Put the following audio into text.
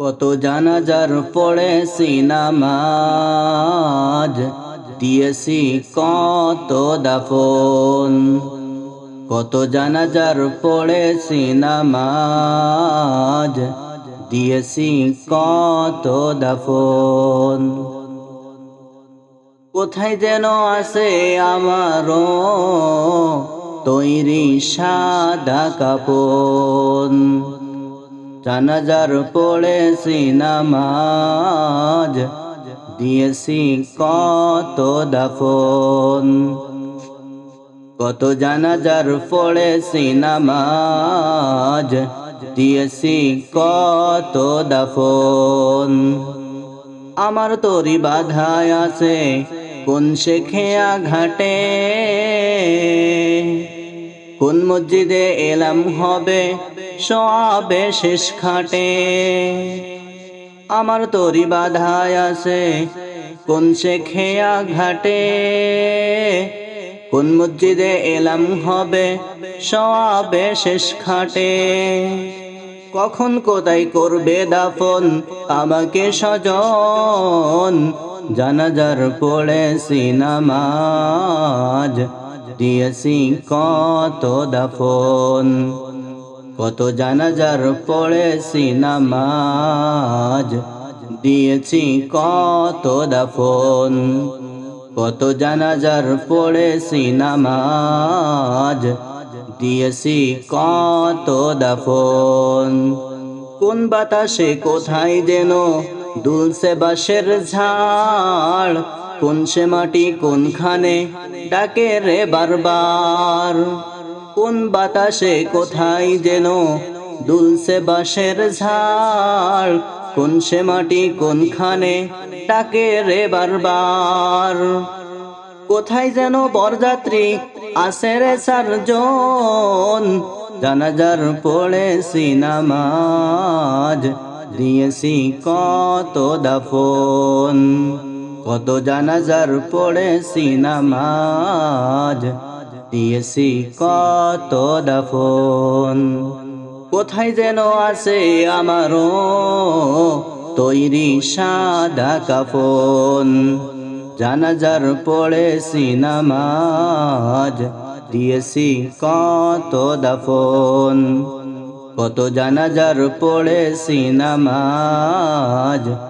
কত জানাজার পড়েছি নামাজ দিয়েছি কত দাফন। কত জানাজার পড়েছি নামাজ দিয়েছি কত দাফন। কোথায় যেন আছে আমারও তৈরি সাদা কাপন। জানাজার পড়েছি নামাজ। দিয়েছি কত দাফন। কত জানাজার পড়েছি নামাজ। দিয়েছি কত দাফন। আমার তরি বাধায় আছে, কোন শেখেয়া ঘাটে? কোন মসজিদে এলাম হবে? সবে শেষ খাটে। আমার তরি বাধায় আছে, কোন শেখেয়া ঘাটে? কোন মসজিদে এলাম হবে? সবে শেষ খাটে। কখন কোথায় করবে দাফন? আমাকে সজন জানাজার পড়েছি নামাজ দিয়েছি কত দাফন, কত জানাজার পড়েছি নামাজ, দিয়েছি কত দাফন, কত জানাজার পড়েছি নামাজ, দিয়েছি কত দাফন। কোন বাতাসে কোথায় যেন দুলসে বাঁশের ঝাড় কোন সে মাটি কোনখানে ডাকে রে বারবার? কোন বাতাসে কোথায় যেন দুলসে বাঁশের ঝাড় কোন সে মাটি কোনখানে ডাকে রে বারবার? কোথায় যেন বরযাত্রী আসে রে সারজন জানাজার পড়েছি নামাজ দিয়েছি কত দাফন? কত জানাজার পড়েছি নামাজ দিয়েছি কত দাফন। কোথায় যেন আছে আমারও তৈরি সাদা কাফন। জানাজার পড়েছি নামাজ দিয়েছি কত দাফন। কত জানাজার পড়েছি নামাজ